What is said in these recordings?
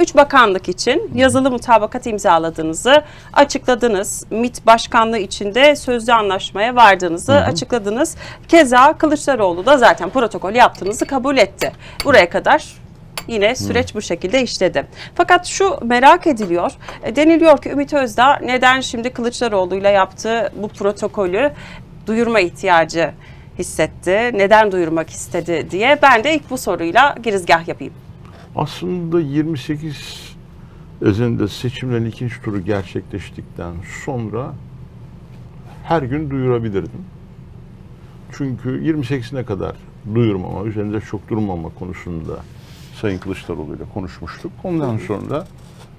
üç bakanlık için yazılı mutabakat imzaladığınızı açıkladınız. MİT başkanlığı içinde sözlü anlaşmaya vardığınızı açıkladınız. Keza Kılıçdaroğlu da zaten protokol yaptığınızı kabul etti. Buraya kadar Yine süreç bu şekilde işledi. Fakat şu merak ediliyor. E, deniliyor ki Ümit Özdağ neden şimdi Kılıçdaroğlu'yla yaptığı bu protokolü duyurma ihtiyacı hissetti? Neden duyurmak istedi diye ben de ilk bu soruyla girizgah yapayım. Aslında 28 özünde seçimlerin ikinci turu gerçekleştikten sonra her gün duyurabilirdim. Çünkü 28'ine kadar duyurmama, üzerinde çok durmama konusunda Sayın Kılıçdaroğlu ile konuşmuştuk. Ondan sonra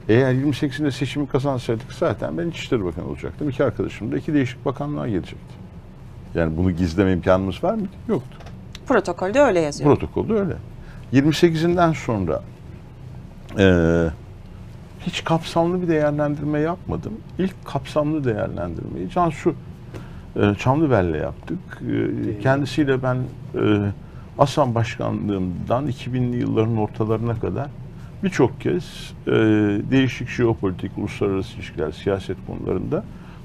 eğer 28'inde seçimi kazansaydık zaten ben İçişleri Bakanı olacaktım. İki arkadaşım da iki değişik bakanlığa gelecekti. Yani bunu gizleme imkanımız var mıydı? Yoktu. Protokolde öyle yazıyor. Protokolde öyle. 28'inden sonra eee, hiç kapsamlı bir değerlendirme yapmadım. İlk kapsamlı değerlendirmeyi Cansu eee Çamlıbel'le yaptık. Eee, kendisiyle ben eee ASAM Başkanlığımdan 2000'li yılların ortalarına kadar birçok kez eee, değişik jeopolitik, uluslararası ilişkiler, siyaset konularında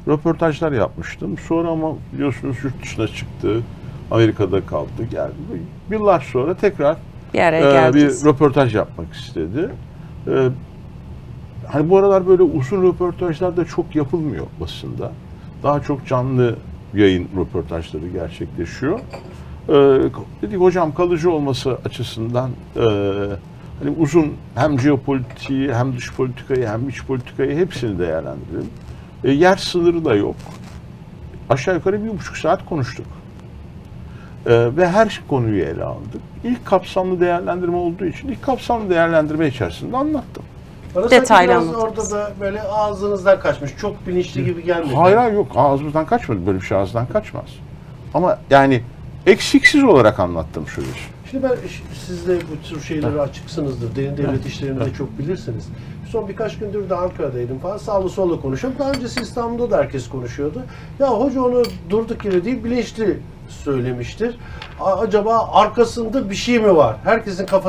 röportajlar yapmıştım. Sonra ama biliyorsunuz yurt dışına çıktı. Amerika'da kaldı, geldi. Yıllar sonra tekrar Bir araya geldiniz. bir röportaj yapmak istedi. Ee, hani bu aralar böyle uzun röportajlar da çok yapılmıyor basında. Daha çok canlı yayın röportajları gerçekleşiyor. Ee, dedik hocam kalıcı olması açısından e, hani uzun hem jeopolitiği hem dış politikayı hem iç politikayı hepsini değerlendirelim. E, yer sınırı da yok. Aşağı yukarı bir buçuk saat konuştuk. Ee, ve her konuyu ele aldık. İlk kapsamlı değerlendirme olduğu için ilk kapsamlı değerlendirme içerisinde anlattım. Bana Detaylı biraz orada da böyle ağzınızdan kaçmış. Çok bilinçli gibi gelmedi. Hayır hayır yok ağzımızdan kaçmadı. Böyle bir şey ağızdan kaçmaz. Ama yani eksiksiz olarak anlattım süreci. Şimdi ben siz de bu tür şeylere açıksınızdır. Derin devlet işlerini de çok bilirsiniz. Son birkaç gündür de Ankara'daydım falan. Sağlı sollu konuşuyorum. Daha öncesi İstanbul'da da herkes konuşuyordu. Ya hoca onu durduk yere değil bilinçli söylemiştir. Acaba arkasında bir şey mi var? Herkesin kafası